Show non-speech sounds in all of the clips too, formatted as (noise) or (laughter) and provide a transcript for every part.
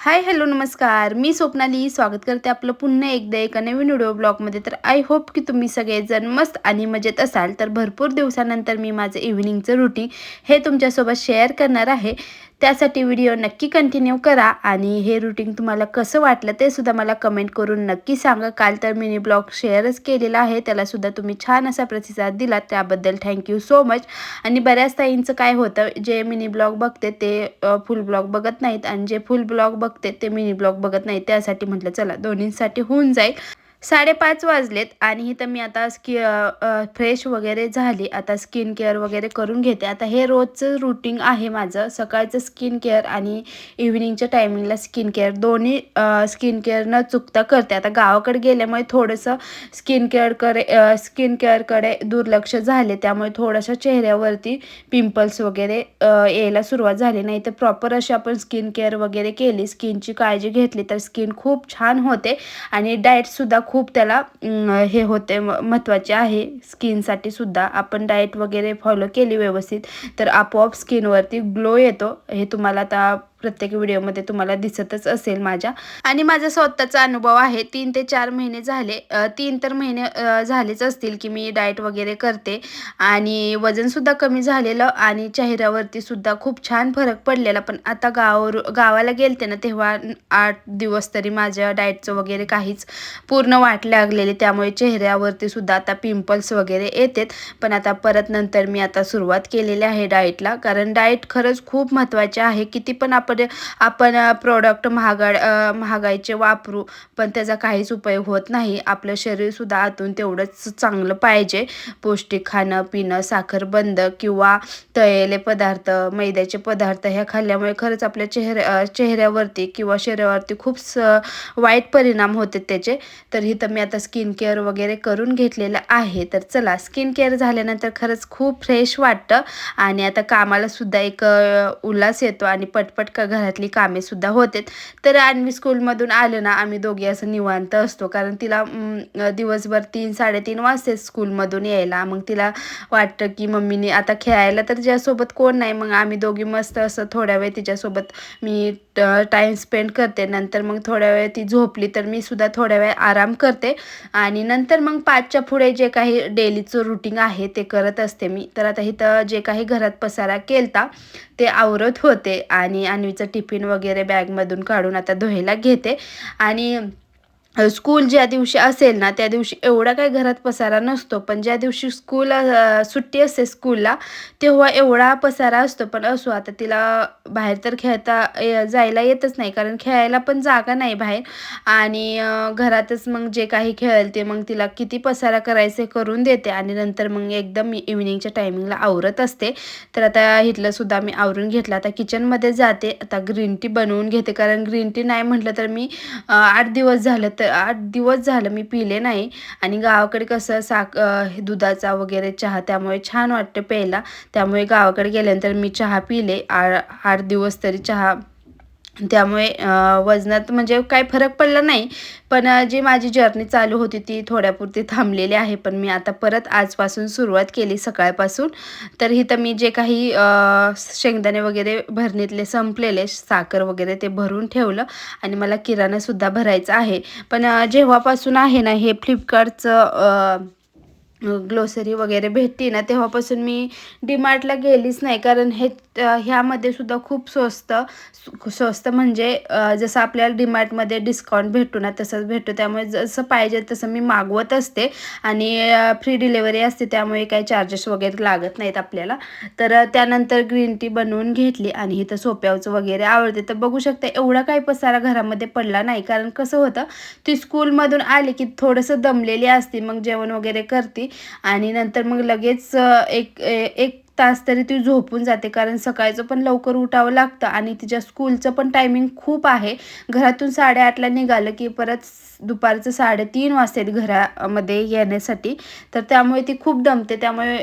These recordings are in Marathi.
हाय हॅलो नमस्कार. मी स्वप्नाली. स्वागत करते आपलं पुन्हा एकदा एका नवीन व्हिडिओ ब्लॉगमध्ये. तर आय होप की तुम्ही सगळेजण मस्त आणि मजेत असाल. तर भरपूर दिवसानंतर मी माझं इव्हिनिंगचं रुटीन हे तुमच्यासोबत शेअर करणार आहे. त्यासाठी व्हिडिओ नक्की कंटिन्यू करा. आणि हे रुटीन तुम्हाला कसं वाटलं ते सुद्धा मला कमेंट करून नक्की सांगा. काल तर मिनी ब्लॉग शेअरच केलेला आहे. त्यालासुद्धा तुम्ही छान असा प्रतिसाद दिला. त्याबद्दल थँक्यू सो मच आणि बऱ्याच ताईंचं काय होतं जे मिनी ब्लॉग बघते ते फुल ब्लॉग बघत नाहीत. आणि जे फुल ब्लॉग बघते ते मिनी ब्लॉग बघत नाहीत. त्यासाठी म्हटलं चला दोन्हींसाठी होऊन जाईल. साडेपाच वाजलेत आणि इथं मी आता स्कि फ्रेश वगैरे झाली. आता स्किन केअर वगैरे करून घेते. आता हे रोजचं रुटीन आहे माझं. सकाळचं स्किन केअर आणि इव्हिनिंगच्या टायमिंगला स्किन केअर दोन्ही स्किन केअर न चुकता करते. आता गावाकडे गेल्यामुळे थोडंसं स्किन केअरकडे स्किन केअरकडे दुर्लक्ष झाले. त्यामुळे थोडंसं चेहऱ्यावरती पिंपल्स वगैरे यायला सुरुवात झाली. नाही तर प्रॉपर अशी आपण स्किन केअर वगैरे केली. स्किनची काळजी घेतली तर स्किन खूप छान होते. आणि डाएटसुद्धा खूप त्याला हे होते महत्त्वाचे आहे. स्किनसाठी सुद्धा आपण डाएट वगैरे फॉलो केली व्यवस्थित तर आपोआप स्किनवरती ग्लो येतो. हे तुम्हाला आता प्रत्येक व्हिडिओमध्ये तुम्हाला दिसतच असेल माझ्या. आणि माझा स्वतःचा अनुभव आहे तीन ते चार महिने झाले तीन तर महिने झालेच असतील की मी डाएट वगैरे करते. आणि वजनसुद्धा कमी झालेलं आणि चेहऱ्यावरती सुद्धा खूप छान फरक पडलेला. पण आता गावावर गावाला गेलते ना तेव्हा आठ दिवस तरी माझ्या डाएटचं वगैरे काहीच पूर्ण वाट लागलेली. त्यामुळे चेहऱ्यावरती सुद्धा आता पिंपल्स वगैरे येतात. पण आता परत नंतर मी आता सुरुवात केलेली आहे डाएटला. कारण डाएट खरंच खूप महत्त्वाचे आहे. किती पण आपण आपण आपण प्रोडक्ट महागा महागाईचे वापरू पण त्याचा काहीच उपयोग होत नाही. आपलं शरीरसुद्धा आतून तेवढंच चांगलं पाहिजे. पौष्टिक खाणं पिणं साखर बंद किंवा तळलेले पदार्थ मैद्याचे पदार्थ ह्या खाल्ल्यामुळे खरंच आपल्या चेहऱ्या चेहऱ्यावरती किंवा शरीरावरती खूप स वाईट परिणाम होते त्याचे. तर इथं मी आता स्किन केअर वगैरे करून घेतलेलं आहे. तर चला स्किन केअर झाल्यानंतर खरंच खूप फ्रेश वाटतं. आणि आता कामाला सुद्धा एक उल्हास येतो आणि पटपट का घरातली कामे सुद्धा होते तर आणवी स्कूलमधून आलं ना आम्ही दोघी असं निवांत असतो. कारण तिला दिवसभर तीन साडेतीन वाजते स्कूलमधून यायला. मग तिला वाटतं की मम्मीने आता खेळायला तर ज्यासोबत कोण नाही. मग आम्ही दोघी मस्त असं थोड्या वेळ तिच्यासोबत मी टाईम स्पेंड करते. नंतर मग थोड्या वेळ ती झोपली तर मी सुद्धा थोड्या वेळ आराम करते. आणि नंतर मग पाचच्या पुढे जे काही डेलीचं रुटीन आहे ते करत असते मी. तर आता इथं जे काही घरात पसारा केलता ते आवरत होते. आणि आणि अन्वीचं टिफिन वगैरे बॅगमधून काढून आता धुवायला घेते. आणि स्कूल ज्या दिवशी असेल ना त्या दिवशी एवढा काही घरात पसारा नसतो. पण ज्या दिवशी स्कूल सुट्टी असते स्कूलला तेव्हा एवढा पसारा असतो. पण असो आता तिला बाहेर तर खेळता जायला येतच नाही. कारण खेळायला पण जागा नाही बाहेर. आणि घरातच मग जे काही खेळेल ते मग तिला किती पसारा करायचे करून देते. आणि नंतर मग एकदम इव्हिनिंगच्या टायमिंगला आवरत असते. तर आता इथलंसुद्धा मी आवरून घेतलं. आता किचनमध्ये जाते. आता ग्रीन टी बनवून घेते. कारण ग्रीन टी नाही म्हटलं तर मी आठ दिवस झालं तर आठ दिवस झालं मी पिले नाही. आणि गावाकडे कसं साक दुधाचा वगैरे चहा त्यामुळे छान वाटतं प्यायला. त्यामुळे गावाकडे गेल्यानंतर मी चहा पिले. आ आठ दिवस तरी चहा त्यामुळे वजनात म्हणजे काय फरक पडला नाही. पण जी माझी जर्नी चालू होती ती थोड्यापुरती थांबलेली आहे. पण मी आता परत आजपासून सुरुवात केली सकाळपासून. तर इथं मी जे काही शेंगदाणे वगैरे भरणीतले संपलेले साखर वगैरे ते भरून ठेवलं आणि मला किराणासुद्धा भरायचा आहे. पण जेव्हापासून आहे ना हे फ्लिपकार्टचं ग्लोसरी वगैरे भेटते ना तेव्हापासून मी डीमार्टला गेलीच नाही. कारण हे ह्यामध्ये सुद्धा खूप स्वस्त स्वस्त म्हणजे जसं आपल्याला डीमार्टमध्ये डिस्काउंट भेटतो ना तसंच भेटतो. त्यामुळे जसं पाहिजे तसं मी मागवत असते. आणि फ्री डिलेवरी असते त्यामुळे काही चार्जेस वगैरे लागत नाहीत आपल्याला. तर त्यानंतर ग्रीन टी बनवून घेतली आणि इथं सोप्यावचं वगैरे आवडते. तर बघू शकता एवढा काही पसारा घरामध्ये पडला नाही. कारण कसं होतं ती स्कूलमधून आली की थोडंसं दमलेली असते मग जेवण वगैरे करते. आणि नंतर मग लगेच एक एक तास तरी ती झोपून जाते. कारण सकाळचं पण लवकर उठावं लागतं आणि तिच्या स्कूलचं पण टायमिंग खूप आहे. घरातून साडेआठला निघालं की परत दुपारचं साडेतीन वाजतात घरामध्ये येण्यासाठी. तर त्यामुळे ती खूप दमते. त्यामुळे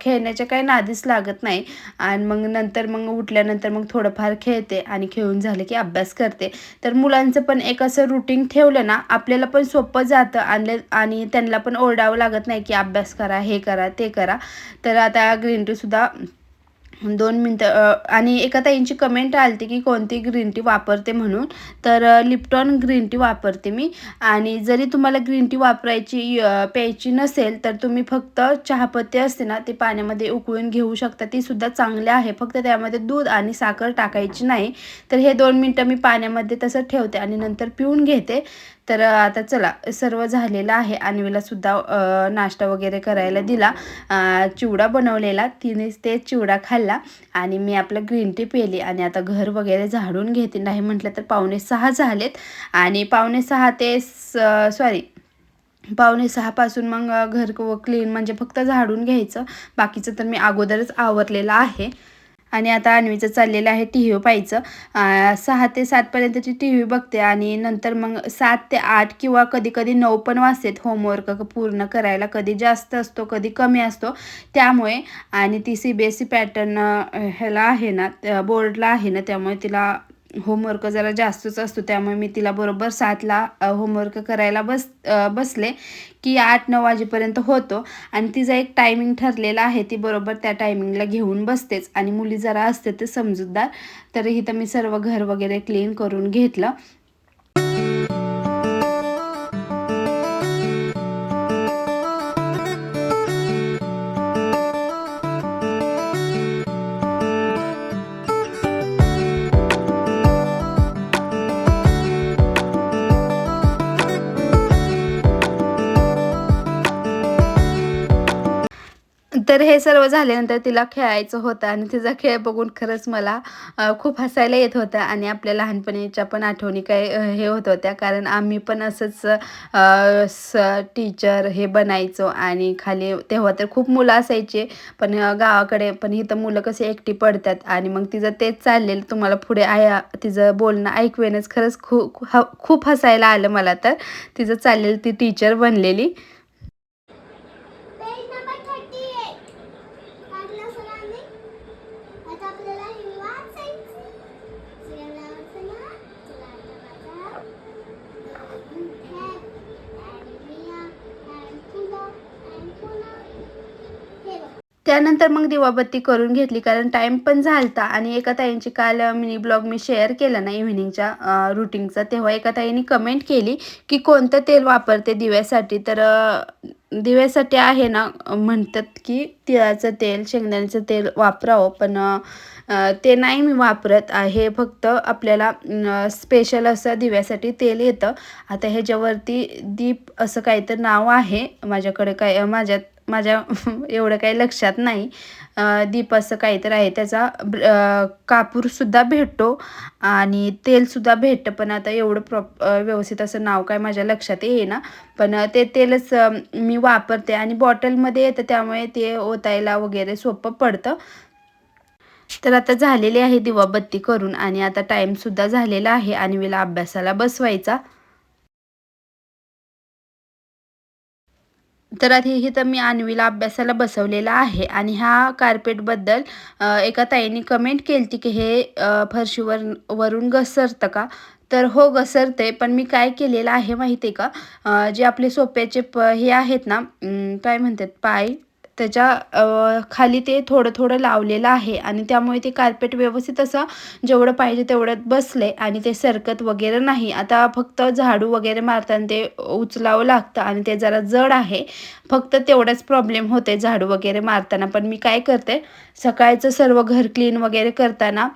खेळण्याच्या काही नादीच लागत नाही. आणि मग नंतर मग उठल्यानंतर मग थोडंफार खेळते आणि खेळून झाले की अभ्यास करते. तर मुलांचं पण एक असं रुटीन ठेवलं ना आपल्याला पण सोपं जातं. आणि आणि त्यांना पण ओरडावं लागत नाही की अभ्यास करा हे करा ते करा. तर आता ग्रीन टीसुद्धा दोन मिनटं आणि एका ताईंची कमेंट आली की कोणती ग्रीन टी वापरते म्हणून. तर लिप्टॉन ग्रीन टी वापरते मी. आणि जरी तुम्हाला ग्रीन टी वापरायची प्यायची नसेल तर तुम्ही फक्त चहापत्ती असते ना ती पाण्यामध्ये उकळून घेऊ शकता. ती सुद्धा चांगली आहे. फक्त त्यामध्ये दूध आणि साखर टाकायची नाही. तर हे दोन मिनटं मी पाण्यामध्ये तसं ठेवते आणि नंतर पिऊन घेते. तर आता चला सर्व झालेलं आहे. अन्वीला सुद्धा नाश्ता वगैरे करायला दिला. चिवडा बनवलेला. तिने ते चिवडा खाल्ला आणि मी आपलं ग्रीन टी पिली आणि आता घर वगैरे झाडून घेते. नाही म्हटलं तर पावणे सहा झालेत. आणि पावणे सहा ते सॉरी पावणे सहापासून मग घर क्लीन म्हणजे फक्त झाडून घ्यायचं. बाकीचं तर मी अगोदरच आवरलेलं आहे. आणि आता अन्वीचं चाललेलं आहे टी व्ही पाहायचं सहा ते सातपर्यंतची टी व्ही बघते आणि नंतर मग सात ते आठ किंवा कधी कधी नऊ पण वाजतात होमवर्क पूर्ण करायला. कधी जास्त असतो कधी कमी असतो. त्यामुळे आणि ती C B S E pattern ह्याला आहे ना बोर्डला आहे ना त्यामुळे तिला होमवर्क जरा जास्तच असतो त्यामुळे मी तिला बरोबर सातला होमवर्क करायला बस बसले की आठ नऊ वाजेपर्यंत होतो. आणि तिचा एक टायमिंग ठरलेला आहे ती बरोबर त्या टायमिंगला घेऊन बसतेच. आणि मुली जरा असते ते समजूतदार. तर इथं मी सर्व घर वगैरे क्लीन करून घेतलं. तर हे सर्व झाल्यानंतर तिला खेळायचं होतं आणि तिचा खेळ बघून खरंच मला खूप हसायला येत होतं आणि आपल्या लहानपणीच्या पण आठवणी काय हे होत होत्या. कारण आम्ही पण असंच स टीचर हे बनायचो आणि खाली तेव्हा तर खूप मुलं असायचे पण गावाकडे पण इथं मुलं कशी एकटी पडतात आणि मग तिचं तेच चाललेलं. तुम्हाला पुढे आया तिचं बोलणं ऐकवेनच खरंच खूप खूप हसायला आलं मला तर. तिचं चाललेलं ती टीचर बनलेली. त्यानंतर मग दिवाबत्ती करून घेतली कारण टाईम पण झालता आणि एका ताईंची काल मिनी ब्लॉग मी शेअर केला ना इव्हिनिंगच्या रुटीनचा तेव्हा एका ताईंनी कमेंट केली की कोणतं तेल वापरते दिव्यासाठी? तर दिव्यासाठी आहे ना म्हणतात की तिळाचं तेल शेंगदाण्याचं तेल वापरावं पण ते नाही मी वापरत. आहे हे फक्त आपल्याला स्पेशल असं दिव्यासाठी तेल येतं. आता ह्याच्यावरती दीप असं काहीतरी नाव आहे माझ्याकडे काय माझ्यात माझ्या (laughs) एवढं काही लक्षात नाही. दीप असं काहीतरी आहे. त्याचा कापूरसुद्धा भेटतो आणि तेलसुद्धा भेटतं. पण आता एवढं प्रॉप व्यवस्थित असं नाव काय माझ्या लक्षात येईना. पण ते तेलच मी वापरते आणि बॉटलमध्ये येतं. त्यामुळे ते ओतायला वगैरे सोपं पडतं. तर आता झालेली आहे दिवाबत्ती करून आणि आता टाईमसुद्धा झालेला आहे. आणि विला अभ्यासाला बसवायचा. तर आधी इथं मी आणवीला अभ्यासाला बसवलेला आहे आणि ह्या कार्पेटबद्दल एका ताईने कमेंट केली की हे फरशीवर वरून घसरतं का? तर हो घसरते पण मी काय केलेलं आहे माहिती आहे का जे आपले सोप्याचे प हे आहेत ना काय म्हणतात पाय? त्याच्याखाली ते थोडं थोडं लावलेलं आहे आणि त्यामुळे ते कार्पेट व्यवस्थित असं जेवढं पाहिजे तेवढं बसले आणि ते सरकत वगैरे नाही. आता फक्त झाडू वगैरे मारताना ते उचलावं लागतं आणि ते जरा जड आहे. फक्त तेवढाच प्रॉब्लेम होते झाडू वगैरे मारताना. पण मी काय करते सकाळचं सर्व घर क्लीन वगैरे करताना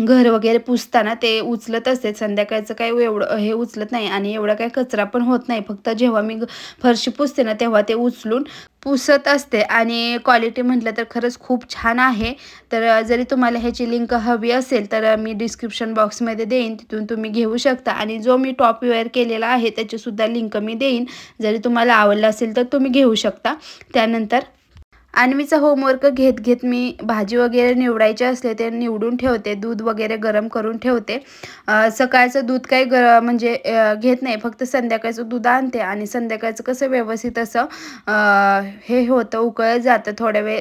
घर वगैरे पुसताना ते उचलत असते संध्याकाळचं काही एवढं हे उचलत नाही आणि एवढा काही कचरा पण होत नाही. फक्त जेव्हा मी फरशी पुसते ना तेव्हा ते उचलून पुसत असते. आणि क्वालिटी म्हटलं तर खरंच खूप छान आहे. तर जरी तुम्हाला ह्याची लिंक हवी असेल तर मी डिस्क्रिप्शन बॉक्समध्ये देईन. तिथून तुम्ही घेऊ शकता. आणि जो मी टॉप वेअर केलेला आहे त्याचीसुद्धा लिंक मी देईन. जरी तुम्हाला आवडलं असेल तर तुम्ही घेऊ शकता. त्यानंतर अन्वीचा होमवर्क घेत घेत मी भाजी वगैरे निवडायचे असले ते निवडून ठेवते. दूध वगैरे गरम करून ठेवते. सकाळचं दूध काही ग म्हणजे घेत नाही. फक्त संध्याकाळचं दूध आणते आणि संध्याकाळचं कसं व्यवस्थित असं हे होतं उकळत जातं थोड्या वेळ.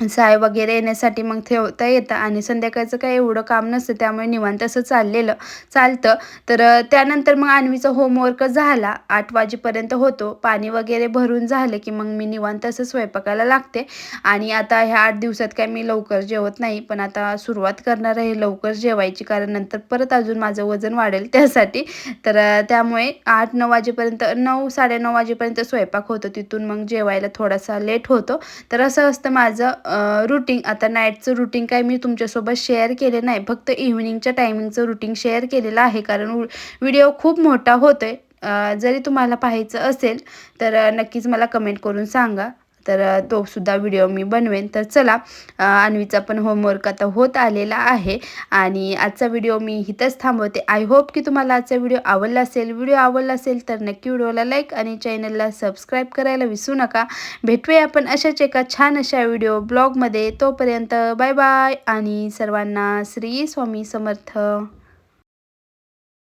साय वगैरे येण्यासाठी मग ठेवता येतं आणि संध्याकाळचं काय एवढं काम नसतं त्यामुळे निवांत असं चाललेलं चालतं. तर त्यानंतर मग अन्वीचा होमवर्क झाला आठ वाजेपर्यंत होतो. पाणी वगैरे भरून झालं की मग मी निवांत असं स्वयंपाकाला लागते. आणि आता ह्या आठ दिवसात काय मी लवकर जेवत नाही पण आता सुरुवात करणार आहे लवकर जेवायची कारण नंतर परत अजून माझं वजन वाढेल त्यासाठी. तर त्यामुळे आठ नऊ वाजेपर्यंत नऊ साडेनऊ वाजेपर्यंत स्वयंपाक होतो. तिथून मग जेवायला थोडासा लेट होतो. तर असं असतं माझं रुटीन आता नाईटचं रुटीन काय मी तुमच्यासोबत शेअर केले नाही. फक्त इव्हिनिंगच्या टायमिंगचं रुटीन शेअर केलेलं आहे. कारण व्हिडिओ खूप मोठा होतो आहे जरी तुम्हाला पाहायचं असेल तर नक्कीच मला कमेंट करून सांगा. तर तोसुद्धा तो सुद्धा व्हिडिओ मी बनवेन. तर चला अन्वीचा पण होमवर्क आता होत आलेला आहे आणि आजचा व्हिडिओ मी इथंच थांबवते. आय होप की तुम्हाला आजचा व्हिडिओ आवडला असेल. व्हिडिओ आवडला असेल तर नक्की व्हिडिओला लाईक आणि चॅनलला सबस्क्राईब करायला विसरू नका. भेटूया आपण अशाच एका छान अशा व्हिडिओ ब्लॉगमध्ये. तोपर्यंत बाय बाय आणि सर्वांना श्री स्वामी समर्थ.